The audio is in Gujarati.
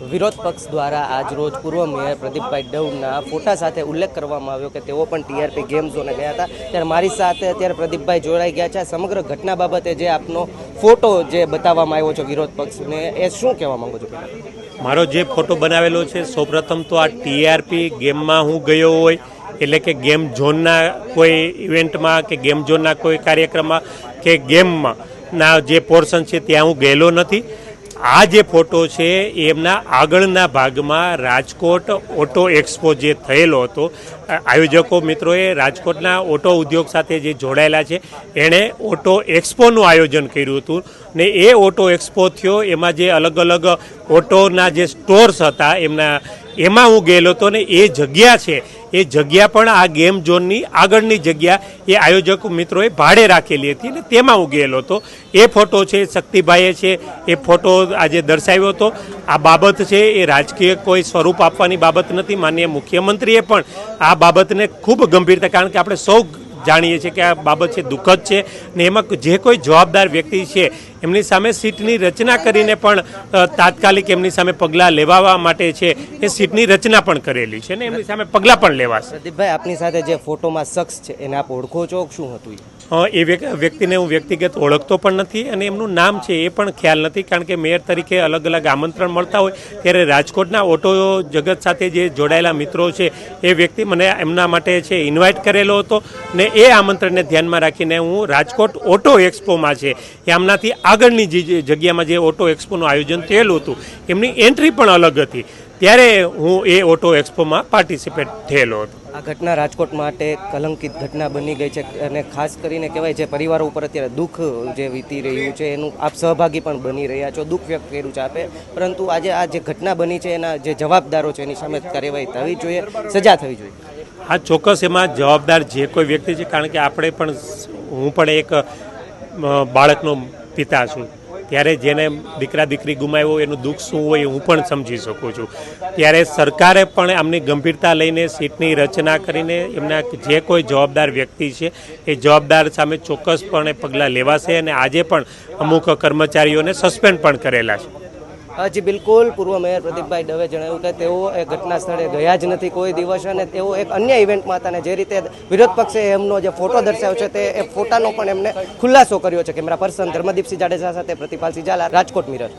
વિરોધ પક્ષ દ્વારા આજ રોજ પૂર્વ મેયર પ્રદીપભાઈ ડવના ફોટા સાથે ઉલ્લેખ કરવામાં આવ્યો કે તેઓ પણ ટીઆરપી ગેમ ઝોને ગયા હતા. ત્યારે મારી સાથે અત્યારે પ્રદીપભાઈ જોડાઈ ગયા છે. સમગ્ર ઘટના બાબતે જે આપનો ફોટો જે બતાવવામાં આવ્યો છે વિરોધ પક્ષને, એ શું કહેવા માંગો છો મારો જે ફોટો બનાવેલો છે, સૌપ્રથમ તો આ ટીઆરપી ગેમમાં હું ગયો હોય, એટલે કે ગેમ ઝોનના કોઈ ઇવેન્ટમાં કે ગેમ ઝોનના કોઈ કાર્યક્રમમાં કે ગેમમાં, ના જે પોર્શન છે ત્યાં હું ગયેલો નથી. આ જે ફોટો છે, એમના આગળના ભાગમાં રાજકોટ ઓટો એક્સપો જે થયેલો હતો, આયોજકો મિત્રોએ રાજકોટના ઓટો ઉદ્યોગ સાથે જે જોડાયેલા છે, એણે ઓટો એક્સપોનું આયોજન કર્યું હતું ને એ ઓટો એક્સપો થયો, એમાં જે અલગ અલગ ઓટોના જે સ્ટોર્સ હતા, એમના એમાં હું ગયેલો હતો ને એ જગ્યા છે, એ જગ્યા પણ આ ગેમ ઝોનની આગળની જગ્યા એ આયોજક મિત્રોએ ભાડે રાખેલી હતી અને તેમાં હું ગયેલો હતો. એ ફોટો છે, શક્તિભાઈએ છે, એ ફોટો આજે દર્શાવ્યો હતો. આ બાબત છે, એ રાજકીય કોઈ સ્વરૂપ આપવાની બાબત નથી. માન્ય મુખ્યમંત્રીએ પણ આ બાબતને ખૂબ ગંભીરતા, કારણ કે આપણે સૌ જાણીએ છીએ કે આ બાબત છે દુઃખદ છે ને એમાં જે કોઈ જવાબદાર વ્યક્તિ છે એમની સામે સીટની રચના કરીને પણ તાત્કાલિક એમની સામે પગલાં લેવાવા માટે છે એ સીટની રચના પણ કરેલી છે ને એમની સામે પગલાં પણ લેવાશે પ્રદીપભાઈ આપની સાથે જે ફોટોમાં શખ્સ છે એને આપ ઓળખો છો શું હતું એ? વ્યક્તિને હું વ્યક્તિગત ઓળખતો પણ નથી અને એમનું નામ છે એ પણ ખ્યાલ નથી કારણ કે મેયર તરીકે અલગ અલગ આમંત્રણ મળતા હોય ત્યારે રાજકોટના ઓટો જગત સાથે જે જોડાયેલા મિત્રો છે એ વ્યક્તિ મને એમના માટે છે ઇન્વાઇટ કરેલો હતો ને એ આમંત્રણને ધ્યાનમાં રાખીને હું રાજકોટ ઓટો એક્સપોમાં છે. એમનાથી આગળની જે જગ્યામાં જે ઓટો એક્સપોનું આયોજન થયેલું હતું, એમની એન્ટ્રી પણ અલગ હતી. ત્યારે હું એ ઓટો એક્સપોમાં પાર્ટિસિપેટ થયેલો હતો. આ ઘટના રાજકોટ માટે કલંકિત ઘટના બની ગઈ છે અને ખાસ કરીને કહેવાય જે પરિવારો ઉપર અત્યારે દુઃખ જે વીતી રહ્યું છે, એનું આપ સહભાગી પણ બની રહ્યા છો, દુઃખ વ્યક્ત કર્યું છે આપે. પરંતુ આજે આ જે ઘટના બની છે, એના જે જવાબદારો છે, એની સામે કાર્યવાહી થવી જોઈએ, સજા થવી જોઈએ. હા, ચોક્કસ એમાં જવાબદાર જે કોઈ વ્યક્તિ છે, કારણ કે આપણે પણ હું પણ એક બાળકનો પિતા છું. ત્યારે જેને દીકરા દીકરી ગુમાવ્યો, એનું દુઃખ શું હોય હું પણ સમજી શકું છું. ત્યારે સરકારે પણ આમની ગંભીરતા લઈને સીટની રચના કરીને એમના જે કોઈ જવાબદાર વ્યક્તિ છે, એ જવાબદાર સામે ચોક્કસપણે પગલાં લેવાશે અને આજે પણ અમુક કર્મચારીઓને સસ્પેન્ડ પણ કરેલા છે. જી બિલકુલ. પૂર્વ મેયર પ્રદીપભાઈ દવે જણાવ્યું કે તેઓ એ ઘટના સ્થળે ગયા જ નથી કોઈ દિવસ અને તેઓ એક અન્ય ઇવેન્ટમાં હતા અને જે રીતે વિરોધ પક્ષે એમનો જે ફોટો દર્શાવ્યો છે તે એ ફોટાનો પણ એમને ખુલાસો કર્યો છે. કેમેરા પર્સન ધર્મદીપસિંહ જાડેજા સાથે પ્રતિપાલસિંહ ઝાલા, રાજકોટ મિરર.